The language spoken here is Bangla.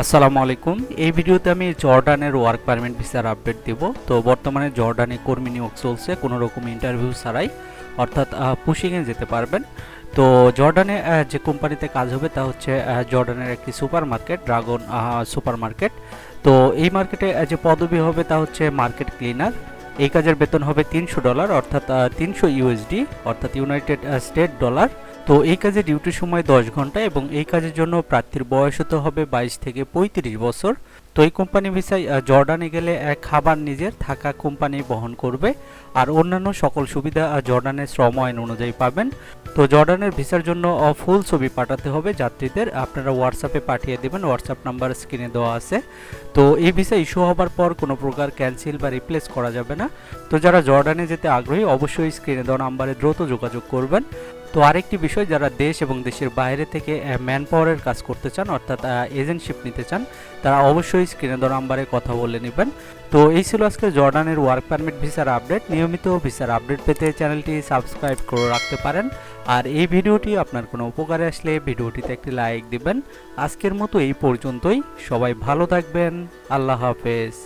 আসসালামু আলাইকুম। এই ভিডিওতে আমি জর্ডানের ওয়ার্ক পারমিট ভিসার আপডেট দিব। তো বর্তমানে জর্ডানে কর্মী নিয়োগ চলছে, কোনো রকম ইন্টারভিউ ছাড়াই। অর্থাৎ পুশিংয়ে যেতে পারবেন। তো জর্ডানে যে কোম্পানিতে কাজ হবে তা হচ্ছে জর্ডানের একটি super market dragon super market তো এই মার্কেটে যে পদবি হবে তা হচ্ছে মার্কেট ক্লিনার এই কাজের বেতন হবে তিনশো ডলার অর্থাৎ তিনশো ইউএসডি অর্থাৎ ইউনাইটেড স্টেট ডলার তো এই কাজে ডিউটির সময় দশ ঘণ্টা এবং এই কাজের জন্য প্রার্থীর বয়স হতে হবে বাইশ থেকে পঁয়ত্রিশ বছর। তো এই কোম্পানি ভিসায় জর্ডানে গেলে এক খাবার নিজের থাকা কোম্পানি বহন করবে আর অন্যান্য সকল সুবিধা জর্ডানের শ্রম আইন অনুযায়ী পাবেন। তো জর্ডানের ভিসার জন্য ফুল ছবি পাঠাতে হবে যাত্রীদের। আপনারা হোয়াটসঅ্যাপে পাঠিয়ে দেবেন, হোয়াটসঅ্যাপ নাম্বার স্ক্রিনে দেওয়া আছে। তো এই ভিসা ইস্যু হবার পর কোনো প্রকার ক্যান্সেল বা রিপ্লেস করা যাবে না। তো যারা জর্ডানে যেতে আগ্রহী, অবশ্যই স্ক্রিনে দেওয়া নাম্বারে দ্রুত যোগাযোগ করবেন। তো আরেকটি বিষয়, যারা দেশ এবং দেশের বাইরে থেকে ম্যান পাওয়ারের কাজ করতে চান, অর্থাৎ এজেন্টশিপ নিতে চান, তারা অবশ্যই স্ক্রিনে দেওয়া নাম্বারে কথা বলে নেবেন। তো এই ছিল আজকে জর্ডানের ওয়ার্ক পারমিট ভিসার আপডেট নিয়মিত ভিসার আপডেট পেতে চ্যানেলটি সাবস্ক্রাইব করে রাখতে পারেন। আর এই ভিডিওটি আপনার কোনো উপকারে আসলে ভিডিওটিতে একটি লাইক দিবেন। আজকের মতো এই পর্যন্তই। সবাই ভালো থাকবেন। আল্লাহ হাফেজ।